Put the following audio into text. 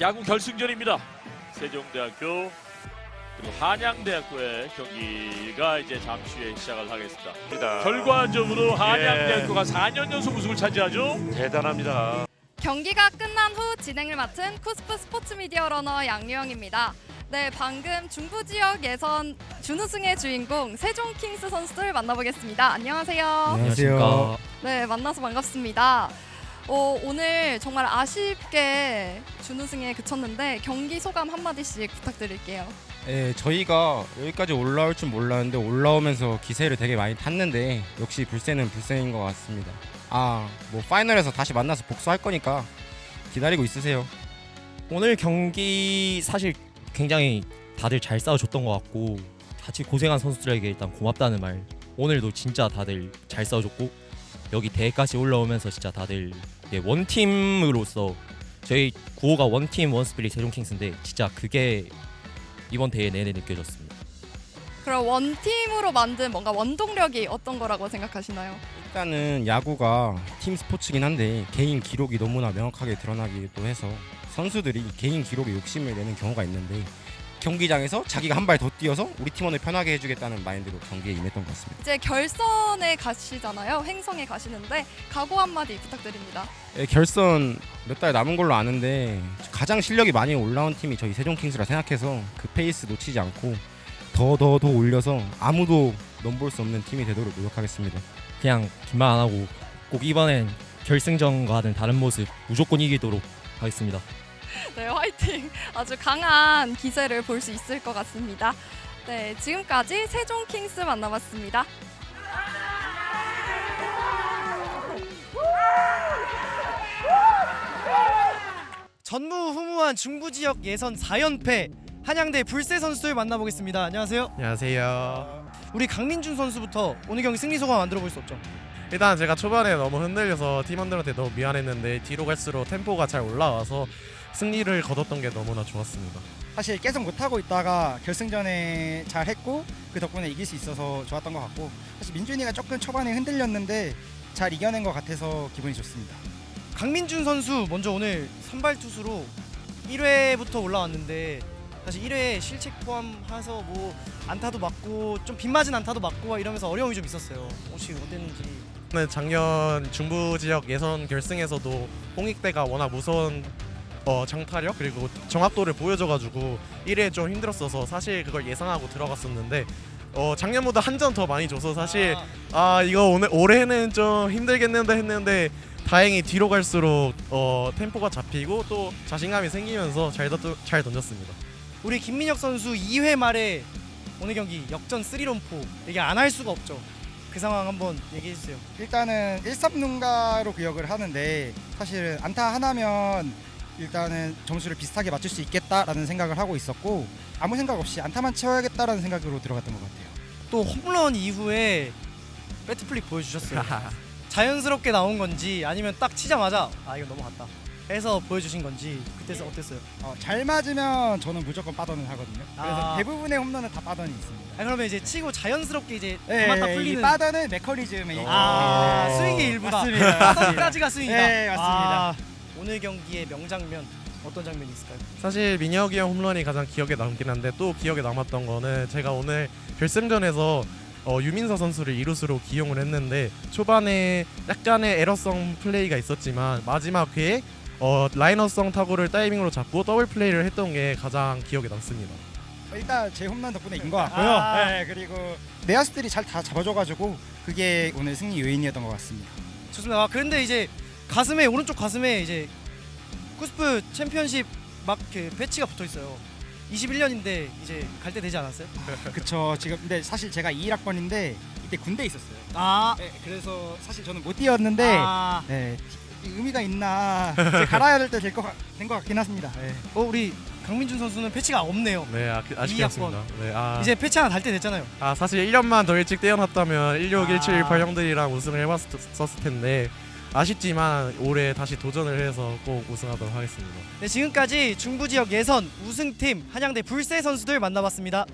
야구 결승전입니다. 세종대학교 그리고 한양대학교의 경기가 이제 잠시 후에 시작을 하겠습니다. 결과적으로 한양대학교가 4년 연속 우승을 차지하죠. 대단합니다. 경기가 끝난 후 진행을 맡은 쿠스프 스포츠 미디어 러너 양유영입니다. 네, 방금 중부 지역 예선 준우승의 주인공 세종 킹스 선수들 만나보겠습니다. 안녕하세요. 안녕하세요. 네, 만나서 반갑습니다. 어, 오늘 정말 아쉽게 준우승에 그쳤는데 경기 소감 한마디씩 부탁드릴게요. 예, 저희가 여기까지 올라올 줄 몰랐는데 올라오면서 기세를 되게 많이 탔는데 역시 불세는 불세인 것 같습니다. 아, 뭐 파이널에서 다시 만나서 복수할 거니까 기다리고 있으세요. 오늘 경기 사실 굉장히 다들 잘 싸워줬던 것 같고 같이 고생한 선수들에게 일단 고맙다는 말 오늘도 진짜 다들 잘 싸워줬고 여기 대회까지 올라오면서 진짜 다들 예, 원팀으로서 저희 구호가 원팀 원스피릿 세종킹스인데 진짜 그게 이번 대회 내내 느껴졌습니다. 그럼 원팀으로 만든 뭔가 원동력이 어떤 거라고 생각하시나요? 일단은 야구가 팀 스포츠긴 한데 개인 기록이 너무나 명확하게 드러나기도 해서 선수들이 개인 기록에 욕심을 내는 경우가 있는데 경기장에서 자기가 한 발 더 뛰어서 우리 팀원을 편하게 해주겠다는 마인드로 경기에 임했던 것 같습니다. 이제 결선에 가시잖아요. 횡성에 가시는데 각오 한마디 부탁드립니다. 예, 결선 몇 달 남은 걸로 아는데 가장 실력이 많이 올라온 팀이 저희 세종킹스라 생각해서 그 페이스 놓치지 않고 더 더 더 올려서 아무도 넘볼 수 없는 팀이 되도록 노력하겠습니다. 그냥 긴말 안 하고 꼭 이번엔 결승전과는 다른 모습 무조건 이기도록 하겠습니다. 네, 화이팅! 아주 강한 기세를 볼 수 있을 것 같습니다. 네, 지금까지 세종 킹스 만나봤습니다. 전무후무한 중부 지역 예선 4연패 한양대 불세 선수들 만나보겠습니다. 안녕하세요. 안녕하세요. 우리 강민준 선수부터 오늘 경기 승리 소감 만들어 볼 수 없죠. 일단 제가 초반에 너무 흔들려서 팀원들한테 너무 미안했는데 뒤로 갈수록 템포가 잘 올라와서 승리를 거뒀던 게 너무나 좋았습니다. 사실 계속 못하고 있다가 결승전에 잘 했고 그 덕분에 이길 수 있어서 좋았던 것 같고 사실 민준이가 조금 초반에 흔들렸는데 잘 이겨낸 것 같아서 기분이 좋습니다. 강민준 선수 먼저 오늘 선발 투수로 1회부터 올라왔는데 사실 1회 실책 포함해서 뭐 안타도 맞고 좀 빗맞은 안타도 맞고 이러면서 어려움이 좀 있었어요. 혹시 어땠는지 네, 작년 중부 지역 예선 결승에서도 홍익대가 워낙 무서운 어, 장타력 그리고 정확도를 보여줘가지고 1회 좀 힘들었어서 사실 그걸 예상하고 들어갔었는데 어, 작년보다 한 점 더 많이 줘서 사실 아 이거 오늘 올해는 좀 힘들겠는데 했는데 다행히 뒤로 갈수록 어, 템포가 잡히고 또 자신감이 생기면서 잘, 던, 잘 던졌습니다. 우리 김민혁 선수 2회 말에 오늘 경기 역전 3런포 얘기 안할 수가 없죠. 그 상황 한번 얘기해 주세요. 일단은 1삼run가로 기억을 하는데 사실 안타 하나면 일단은 점수를 비슷하게 맞출 수 있겠다라는 생각을 하고 있었고 아무 생각 없이 안타만 채워야겠다라는 생각으로 들어갔던 것 같아요. 또 홈런 이후에 배트플릭 보여주셨어요. 자연스럽게 나온 건지 아니면 딱 치자마자 아 이거 넘어갔다 해서 보여주신 건지 그때서 어땠어요? 어, 잘 맞으면 저는 무조건 빠던을 하거든요. 그래서 아. 대부분의 홈런은 다 빠던이 있습니다. 아, 그러면 이제 치고 자연스럽게 이제 네, 맞다 이 풀리는 빠던은 메커니즘의 아 네. 스윙의 일부다. 맞습니다. 빠던까지가 스윙이다. 네, 맞습니다. 아, 오늘 경기의 명장면 어떤 장면이 있을까요? 사실 민혁이 형 홈런이 가장 기억에 남긴 한데 또 기억에 남았던 거는 제가 오늘 결승전에서 어, 유민서 선수를 이루수로 기용을 했는데 초반에 약간의 에러성 플레이가 있었지만 마지막 회에 어, 라이너성 타구를 타이밍으로 잡고 더블 플레이를 했던 게 가장 기억에 남습니다. 일단 제 홈런 덕분에 이긴 것 같고요. 아. 네, 그리고 내야수들이 잘 다 잡아줘가지고 그게 오늘 승리 요인이었던 것 같습니다. 좋습니다. 아, 그런데 이제 가슴에 오른쪽 가슴에 이제 쿠스프 챔피언십 막그 배치가 붙어 있어요. 21년인데 이제 갈 때 되지 않았어요? 그쵸. 지금 근데 사실 제가 21학번인데 이때 군대 에 있었어요. 아, 네, 그래서 사실 저는 못 뛰었는데 아. 네, 이 의미가 있나 이제 갈아야 될 때 될 것 같긴 합니다. 네. 어 우리 강민준 선수는 패치가 없네요. 네, 아, 아쉽게 이 없습니다. 네, 아, 이제 패치 하나 달 때 됐잖아요. 아, 사실 1년만 더 일찍 떼어놨다면 16, 아. 17, 18 형들이랑 우승을 해봤었을 텐데 아쉽지만 올해 다시 도전을 해서 꼭 우승하도록 하겠습니다. 네, 지금까지 중부 지역 예선 우승팀 한양대 불세 선수들 만나봤습니다.